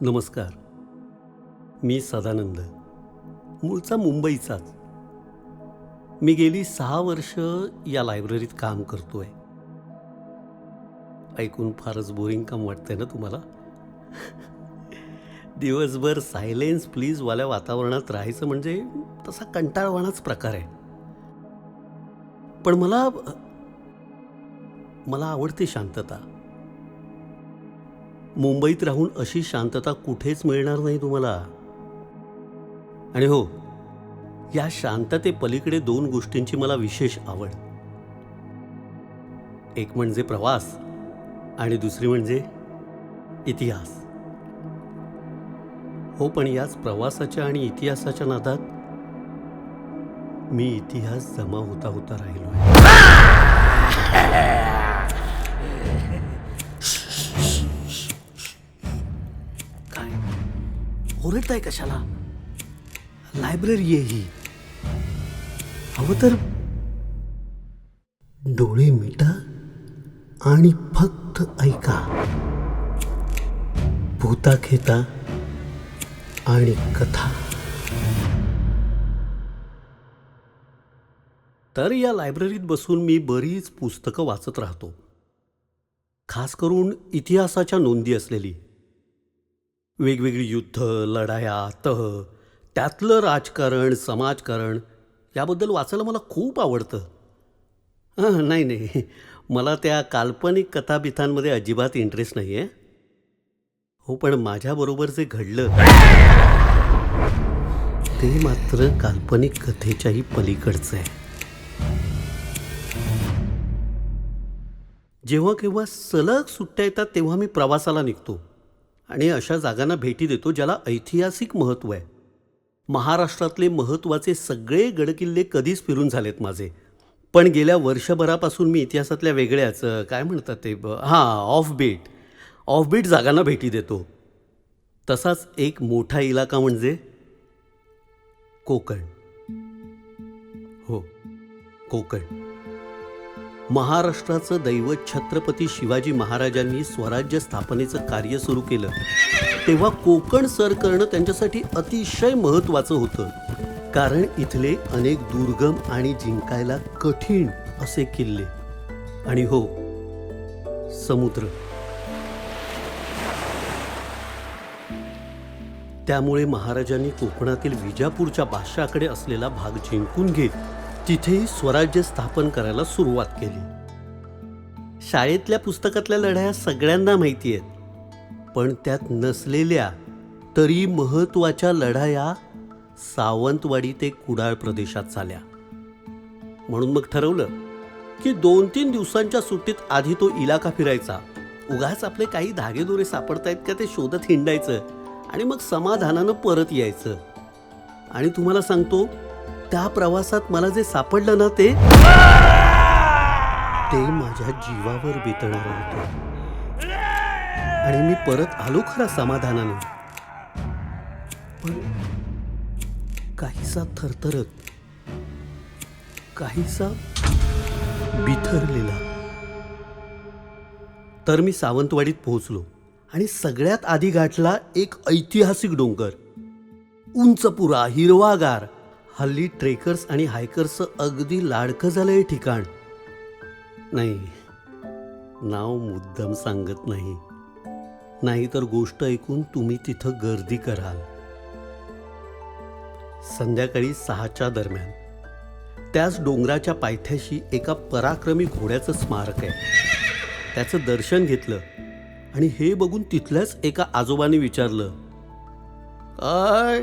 नमस्कार. मी सदानंद मूळचा मुंबईचाच. मी गेली सहा वर्ष या लायब्ररीत काम करतो आहे ऐकून फारच बोरिंग काम वाटतंय ना तुम्हाला? दिवसभर सायलेन्स प्लीजवाल्या वातावरणात राहायचं म्हणजे तसा कंटाळवाणाच प्रकार आहे. पण मला मला आवडते शांतता. मुंबईत राहून अशी शांतता कुठेच मिळणार नाही तुम्हाला. आणि हो या शांतते पलीकडे दोन गोष्टींची मला विशेष आवड. एक म्हणजे प्रवास आणि दुसरी म्हणजे इतिहास. हो पण याच प्रवासाच्या आणि इतिहासाच्या नादात मी इतिहास जमा होता होता राहिलो आहे. ओरडताय कशाला? लायब्ररी आहे ही. हवं तर डोळे मिटा आणि फक्त ऐका. भूता खेता आणि कथा. तर या लायब्ररीत बसून मी बरीच पुस्तकं वाचत राहतो. खास करून इतिहासाच्या नोंदी असलेली. वेगवेगळी युद्ध लढाया तह त्यातलं राजकारण समाजकारण याबद्दल वाचायला मला खूप आवडतं. हां नाही नाही. मला त्या काल्पनिक कथाबिथांमध्ये अजिबात इंटरेस्ट नाही आहे हो पण माझ्याबरोबर जे घडलं ते मात्र काल्पनिक कथेच्याही पलीकडचं आहे. जेव्हा केव्हा सलग सुट्ट्या येतात तेव्हा मी प्रवासाला निघतो. आणि अशा जागांना भेटी देतो ज्याला ऐतिहासिक महत्त्व आहे. महाराष्ट्रातले महत्त्वाचे सगळे गडकिल्ले कधीच फिरून झालेत माझे. पण गेल्या वर्षभरापासून मी इतिहासातल्या वेगळ्याच काय म्हणतात ते ब- हां ऑफ बीट ऑफ बीट जागांना भेटी देतो. तसाच एक मोठा इलाका म्हणजे कोकण. हो कोकण. महाराष्ट्राचं दैवत छत्रपती शिवाजी महाराजांनी स्वराज्य स्थापनेचं कार्य सुरू केलं. तेव्हा कोकण सर करणं त्यांच्यासाठी अतिशय महत्त्वाचं होतं. कारण इथले अनेक दुर्गम आणि जिंकायला कठीण असे किल्ले. आणि हो समुद्र. त्यामुळे महाराजांनी कोकणातील विजापूरच्या बादशाकडे असलेला भाग जिंकून घेत तिथेही स्वराज्य स्थापन करायला सुरुवात केली. शाळेतल्या पुस्तकातल्या लढाया सगळ्यांना माहिती आहेत पण त्यात नसलेल्या तरी महत्त्वाच्या लढाया सावंतवाडी ते कुडाळ प्रदेशात झाल्या. म्हणून मग ठरवलं की दोन तीन दिवसांच्या सुट्टीत आधी तो इलाका फिरायचा. उगाच आपले काही धागेदोरे सापडतायत का ते शोधत हिंडायचं आणि मग समाधानानं परत यायचं. आणि तुम्हाला सांगतो त्या प्रवासात मला जे सापडलं ना ते ते माझ्या जीवावर बेतणार होतं. आणि मी परत आलो खरा समाधानानं. पण काहीसा थरथरत काहीसा बिथरलेला. तर मी सावंतवाडीत पोहोचलो आणि सगळ्यात आधी गाठला एक ऐतिहासिक डोंगर. उंचपुरा हिरवागार. हल्ली ट्रेकर्स आणि हायकर्सचं अगदी लाडकं झालं हे ठिकाण. नाही नाव मुद्दाम सांगत नाही. नाहीतर गोष्ट ऐकून तुम्ही तिथं गर्दी कराल. संध्याकाळी सहाच्या दरम्यान. त्याच डोंगराच्या पायथ्याशी एका पराक्रमी घोड्याचं स्मारक आहे. त्याचं दर्शन घेतलं आणि हे बघून तिथल्याच एका आजोबाने विचारलं काय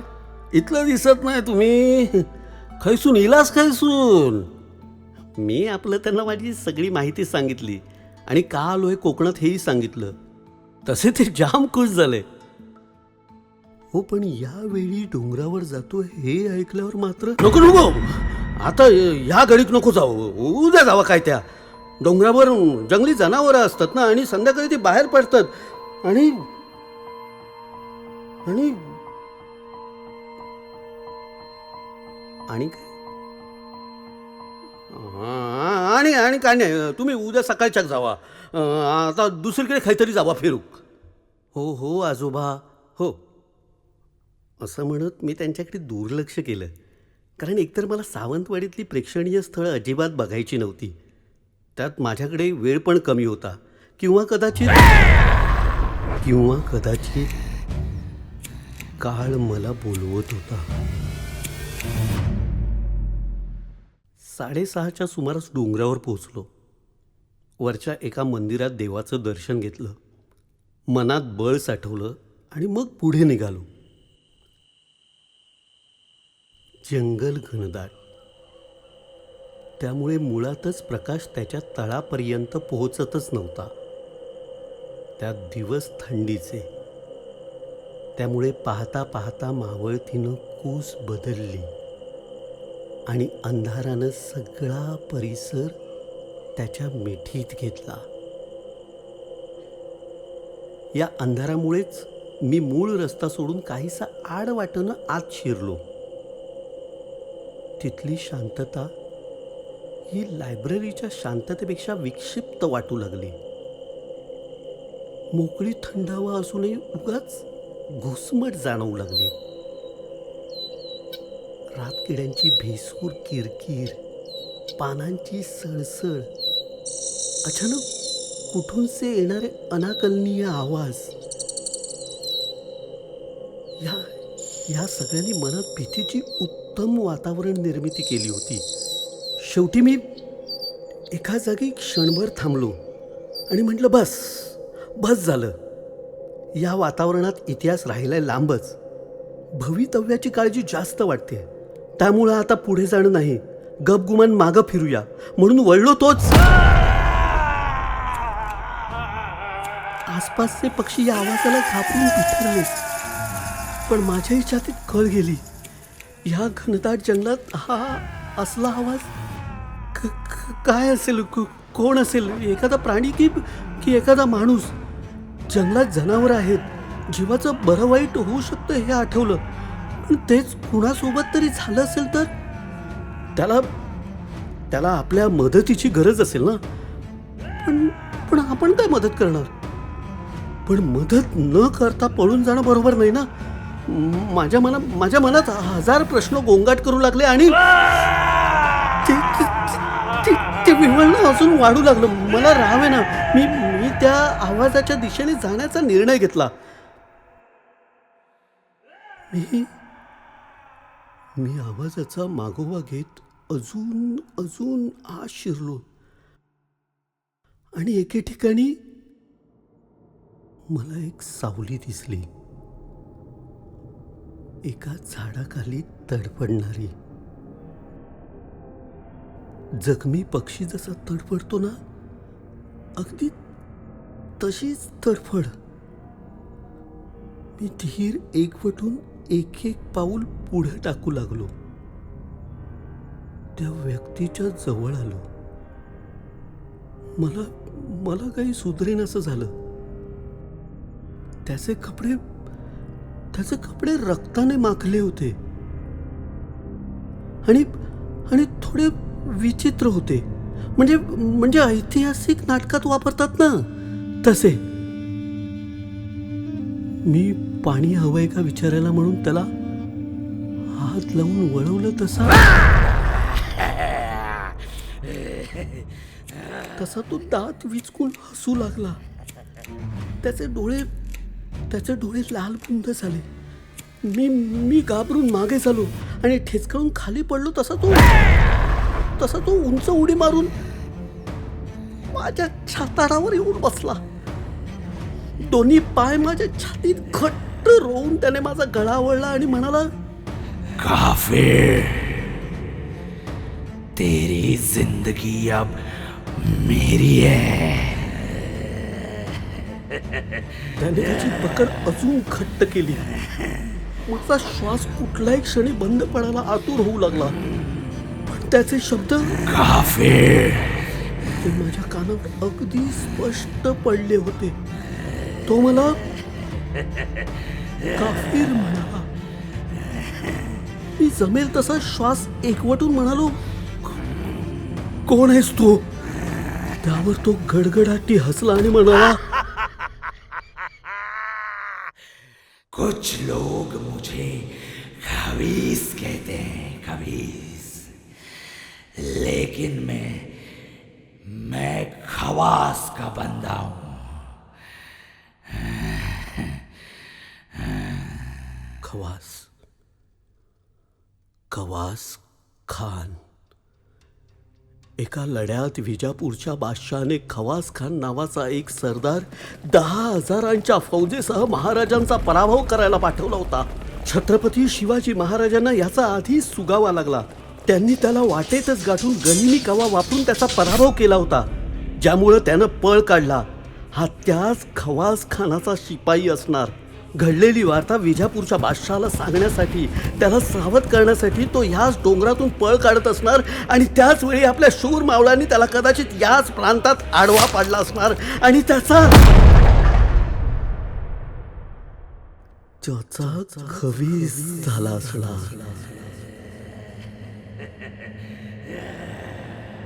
इथलं दिसत नाही तुम्ही. खैसून इलास खैसून? मी आपलं त्यांना माझी सगळी माहिती सांगितली आणि का आलो आहे कोकणात हेही सांगितलं. तसे ते जाम खुश झाले. हो पण यावेळी डोंगरावर जातो हे ऐकल्यावर मात्र नको नको! आता ह्या घडीत नको जाऊ. उद्या जावा काय त्या. डोंगरावर जंगली जनावरं असतात ना आणि संध्याकाळी ते बाहेर पडतात. आणि आणि आणि काय? आणि आणि काय नाही तुम्ही उद्या सकाळच्याच जावा. आता दुसरीकडे काहीतरी जावा फिरू हो हो आजोबा. हो. असं म्हणत मी त्यांच्याकडे दुर्लक्ष केलं. कारण एकतर मला सावंतवाडीतली प्रेक्षणीय स्थळं अजिबात बघायची नव्हती. त्यात माझ्याकडे वेळ पण कमी होता. किंवा कदाचित किंवा कदाचित काळ मला बोलवत होता. साडेसहाच्या सुमारास डोंगरावर पोहोचलो. वरच्या एका मंदिरात देवाचं दर्शन घेतलं. मनात बळ साठवलं आणि मग पुढे निघालो. जंगल घनदाट. त्यामुळे मुळातच प्रकाश त्याच्या तळापर्यंत पोहोचतच नव्हता. त्यात दिवस थंडीचे. त्यामुळे पाहता पाहता मावळतीनं कूस बदलली. आणि अंधारानं सगळा परिसर त्याच्या मिठीत घेतला. या अंधारामुळेच मी मूळ रस्ता सोडून काहीसा आड वाटेनं आत शिरलो. तिथली शांतता ही लायब्ररीच्या शांततेपेक्षा विक्षिप्त वाटू लागली. मोकळी थंडावा असूनही उगाच घुसमट जाणवू लागली. रातकिड्यांची भेसूर किरकिर पानांची सळसळ अचानक कुठूनसे येणारे अनाकलनीय आवाज. या या सगळ्यांनी मनात भीतीची उत्तम वातावरण निर्मिती केली होती. शेवटी मी एका जागी क्षणभर थांबलो आणि म्हटलं बस बस झालं. या वातावरणात इतिहास राहिलाय लांबच. भवितव्याची काळजी जास्त वाटते त्यामुळं आता पुढे जाणं नाही. गपगुमान मागं फिरूया. म्हणून वळलो तोच. आसपासचे पक्षी या आवाजाला घाबरून बिथरले. पण माझ्याही छातीत कळ गेली. ह्या घनदाट जंगलात हा असला आवाज? क- काय असेल? कोण असेल? एखादा प्राणी की की एखादा माणूस? जंगलात जनावरं आहेत. जीवाचं बरं वाईट होऊ शकतं हे आठवलं. पण तेच कुणासोबत तरी झालं असेल तर? त्याला त्याला आपल्या मदतीची गरज असेल ना? पण पण आपण काय मदत करणार? पण मदत न करता पळून जाणं बरोबर नाही ना? माझ्या मना माझ्या मनात हजार प्रश्न गोंगाट करू लागले आणि ते- ते- ते- ते विवळणं अजून वाढू लागलं. मला राहावे ना मी मी त्या आवाजाच्या दिशेने जाण्याचा निर्णय घेतला. मी मी आवाजाचा मागोवा घेत अजून अजून आत शिरलो. आणि एके ठिकाणी मला एक सावली दिसली. एका झाडाखाली तडफडणारी जखमी पक्षी जसा तडफडतो ना अगदी तशीच तडफड. मी धीर एकवटून एक एक पाऊल पुढे टाकू लागलो. त्या व्यक्तीच्या जवळ आलो. मला मला काही सुधरेन असं झालं. त्याचे कपडे त्याचे कपडे रक्ताने माखले होते. आणि आणि थोडे विचित्र होते. म्हणजे म्हणजे ऐतिहासिक नाटकात वापरतात ना तसे. मी पाणी हवंय का विचारायला म्हणून त्याला हात लावून वळवलं तसा? तसा तो दात विचकून हसू लागला. त्याचे डोळे त्याचे डोळे लाल कुंद झाले. मी मी घाबरून मागे झालो आणि ठेचकळून खाली पडलो तसा तो तसा तो उंच उडी मारून माझ्या छातारावर येऊन बसला. दोन्ही पाय माझ्या छातीत घट्ट रोवून त्याने माझा गळा वळला आणि म्हणाला काफिर तेरी जिंदगी अब मेरी है. त्याने त्याची पकड अजून घट्ट केली. माझा श्वास कुठल्याही क्षणी बंद पडायला आतुर होऊ लागला. पण त्याचे शब्द काफिर ते माझ्या कानावर अगदी स्पष्ट पडले होते. तो मला काफीर म्हणाला. मी जमेल तसा श्वास एकवटून म्हणालो. कोण आहेस तू? त्यावर तो गडगडाटी हसला आणि म्हणाला कुछ लोग मुझे खबीस कहते हैं खबीस लेकिन मैं मैं खवास का बंदा हूं। खवास. खवास खान. एका लढ्यात विजापूरच्या बादशहाने खवास खान नावाचा एक सरदार दहा हजारांच्या फौजेसह महाराजांचा पराभव करायला पाठवला होता. छत्रपती शिवाजी महाराजांना याचा आधीच सुगावा लागला. त्यांनी त्याला वाटेतच गाठून गनिमी कावा वापरून त्याचा पराभव केला होता. ज्यामुळं त्यानं पळ काढला. हा त्याच खवास खानाचा शिपाई असणार. घडलेली वार्ता विजापूरच्या बादशहाला सांगण्यासाठी त्याला सावध करण्यासाठी तो ह्याच डोंगरातून पळ काढत असणार आणि त्याच वेळी आपल्या शूर मावळांनी त्याला कदाचित याच प्रांतात आडवा पाडला असणार आणि त्याचा त्याचा खवीस झाला असणार.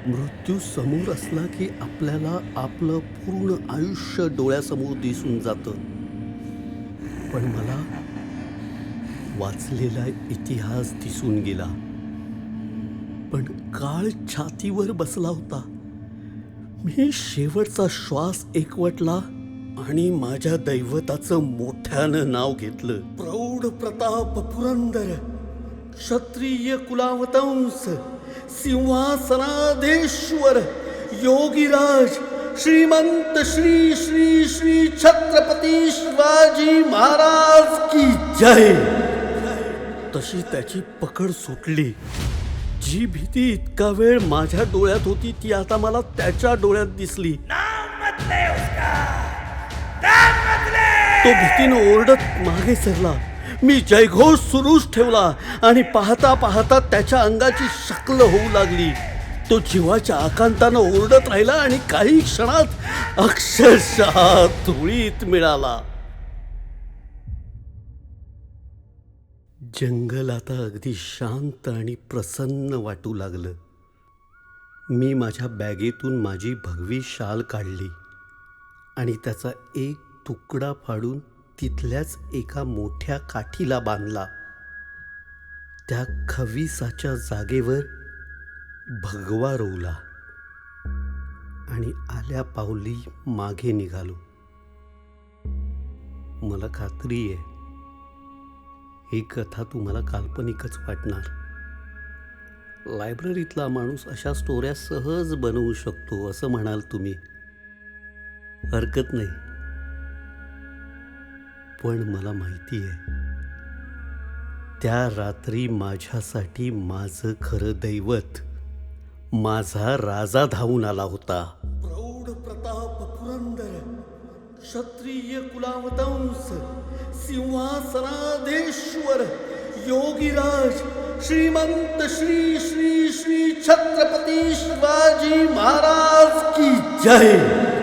मृत्यू समोर असला की आपल्याला आपलं पूर्ण आयुष्य डोळ्यासमोर दिसून जातं. पण मला वाचलेला इतिहास दिसून गेला. पण काळ छातीवर बसला होता. मी शेवटचा श्वास एकवटला आणि माझ्या दैवताचं मोठ्यानं नाव घेतलं. प्रौढ प्रताप पुरंदर क्षत्रिय कुलावतंस सिंहासनाधेश्वर योगीराज श्रीमंत श्री श्री श्री छत्रपती शिवाजी महाराज की जय। तशी त्याची पकड सुटली. जी भीती इतका वेळ माझ्या डोळ्यात होती ती आता मला त्याच्या डोळ्यात दिसली. तो भीतीनं ओरडत मागे सरला. मी जयघोष सुरूच ठेवला आणि पाहता पाहता त्याच्या अंगाची शक्ल होऊ लागली. तो जीवाच्या आकांतानं ओरडत राहिला आणि काही क्षणात अक्षरशः धुळीत मिळाला. जंगल आता अगदी शांत आणि प्रसन्न वाटू लागलं. मी माझ्या बॅगेतून माझी भगवी शाल काढली आणि त्याचा एक तुकडा फाडून तिथल्याच एका मोठ्या काठीला बांधला. त्या खवीसाच्या जागेवर भगवा रोवला आणि आल्या पावली मागे निघालो. मला खात्री आहे ही कथा तुम्हाला काल्पनिकच वाटणार. लायब्ररीतला माणूस अशा स्टोऱ्या सहज बनवू शकतो असं म्हणाल तुम्ही. हरकत नाही. पण मला माहिती आहे त्या रात्री माझ्यासाठी माझं खरं दैवत माझा राजा धावून आला होता. प्रौढ प्रताप पुरंदर, क्षत्रिय कुलावतंस, सिंहासनाधीश्वर, योगीराज, श्रीमंत श्री श्री श्री छत्रपती शिवाजी महाराज की जय.